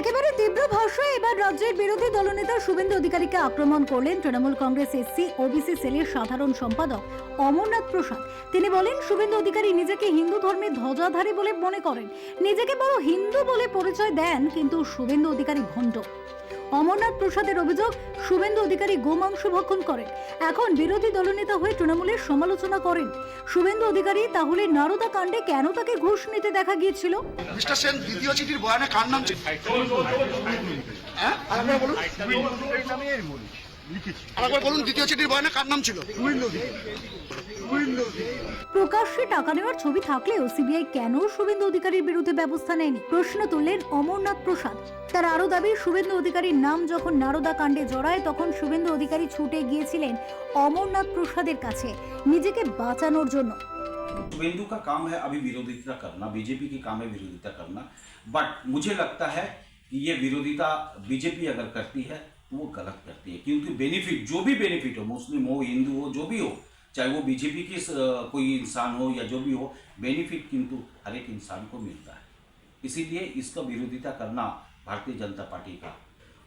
একেবারে তীব্র ভাষায় এবার রাজ্যের বিরোধী দলনেতা শুভেন্দু অধিকারীকে আক্রমণ করলেন তৃণমূল কংগ্রেস এসসি ওবিসি সেলের সাধারণ সম্পাদক অমরনাথ প্রসাদ। তিনি বলেন, শুভেন্দু অধিকারী নিজেকে হিন্দু ধর্মের ধ্বজাধারী বলে মনে করেন। নিজেকে বড় হিন্দু বলে পরিচয় দেন, কিন্তু শুভেন্দু অধিকারী ভণ্ড। অমরনাথ প্রসাদের অভিযোগ শুভেন্দু অধিকারী গোমাংস ভক্ষণ করেন। এখন বিরোধী দলনেতা হয়ে তৃণমূলের সমালোচনা করেন। শুভেন্দু অধিকারী তাহলে নারদা কাণ্ডে কেন তাকে ঘুষ নিতে দেখা গিয়েছিল? মিস্টার সেন দ্বিতীয় চিঠির বয়ানে কার নাম ছিল? হ্যাঁ? বলুন। আরেকবার বলুন দ্বিতীয় চিঠির বয়ানে কার নাম ছিল প্রকাশ্যে টাকা নেওয়ার ছবি থাকলেও সিবিআই কেন শুভেন্দু অধিকারীর বিরুদ্ধে ব্যবস্থা নেয়নি প্রশ্ন তুললেন অমরনাথ প্রসাদ তার আরও দাবি শুভেন্দু অধিকারীর নাম যখন নারদা কাণ্ডে জড়ায় তখন শুভেন্দু অধিকারী ছুটে গিয়েছিলেন অমরনাথ প্রসাদের কাছে নিজেকে বাঁচানোর জন্য शुभेंदु का काम है अभी विरोधिता करना बीजेपी की काम है विरोधिता करना बट मुझे लगता है कि ये विरोधिता बीजेपी अगर करती है तो वो गलत करती है। क्योंकि बेनिफिट जो भी बेनिफिट हो, मुस्लिम हो, हिंदू हो, जो भी हो, चाहे वो बीजेपी के कोई इंसान हो या जो भी हो बेनिफिट किंतु हर एक इंसान को मिलता है। इसीलिए इसका विरोधिता करना भारतीय जनता पार्टी का।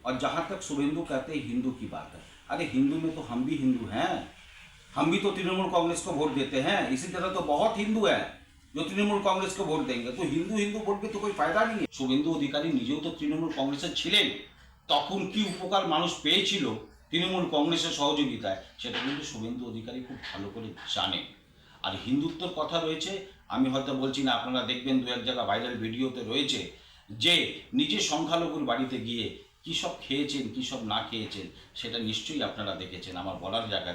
और जहाँ तक शुभेंदु कहते हैं, हिंदू की बात है। अरे हिंदू में तो हम भी हिंदू हैं। हम भी तो तृणमूल कांग्रेस को वोट देते हैं। इसी तरह तो बहुत हिंदू हैं जो तृणमूल कांग्रेस को वोट देंगे। तो हिंदू हिंदू वोट में तो कोई फ़ायदा नहीं है। शुभेंदु अधिकारी निजो तो तृणमूल कांग्रेस से छिले। তখন কি উপকার মানুষ পেয়েছিল তৃণমূল কংগ্রেসের সহযোগিতায়? সেটা কিন্তু শুভেন্দু অধিকারী খুব ভালো করে জানেন আর হিন্দুত্বর কথা রয়েছে, আমি হয়তো বলছি না, আপনারা দেখবেন দু এক জায়গা ভাইরাল ভিডিওতে রয়েছে যে নিজে সংখ্যালঘুর বাড়িতে গিয়ে কী সব খেয়েছেন, কী সব না খেয়েছেন, সেটা নিশ্চয়ই আপনারা দেখেছেন, আমার বলার জায়গা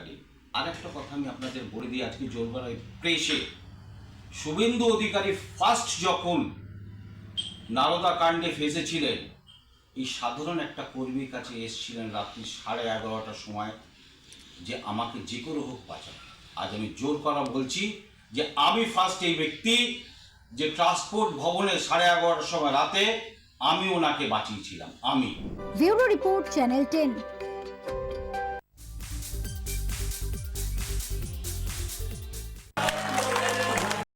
আর একটা কথা আমি আপনাদের বলে দিই, আজকে জোরবার প্রেসে। শুভেন্দু অধিকারী ফার্স্ট যখন নারদা কাণ্ডে ফেসেছিলেন এই সাধারণ একটা কর্মীর কাছে এসেছিলেন রাত্রি সাড়ে এগারোটার সময় যে আমাকে যে কোনো হোক বাঁচান। আজ আমি জোর করা বলছি যে আমি ফার্স্ট এই ব্যক্তি যে ট্রান্সপোর্ট ভবনে সাড়ে এগারোটার সময় রাতে আমি ওনাকে বাঁচিয়েছিলাম। আমি। Report channel ten.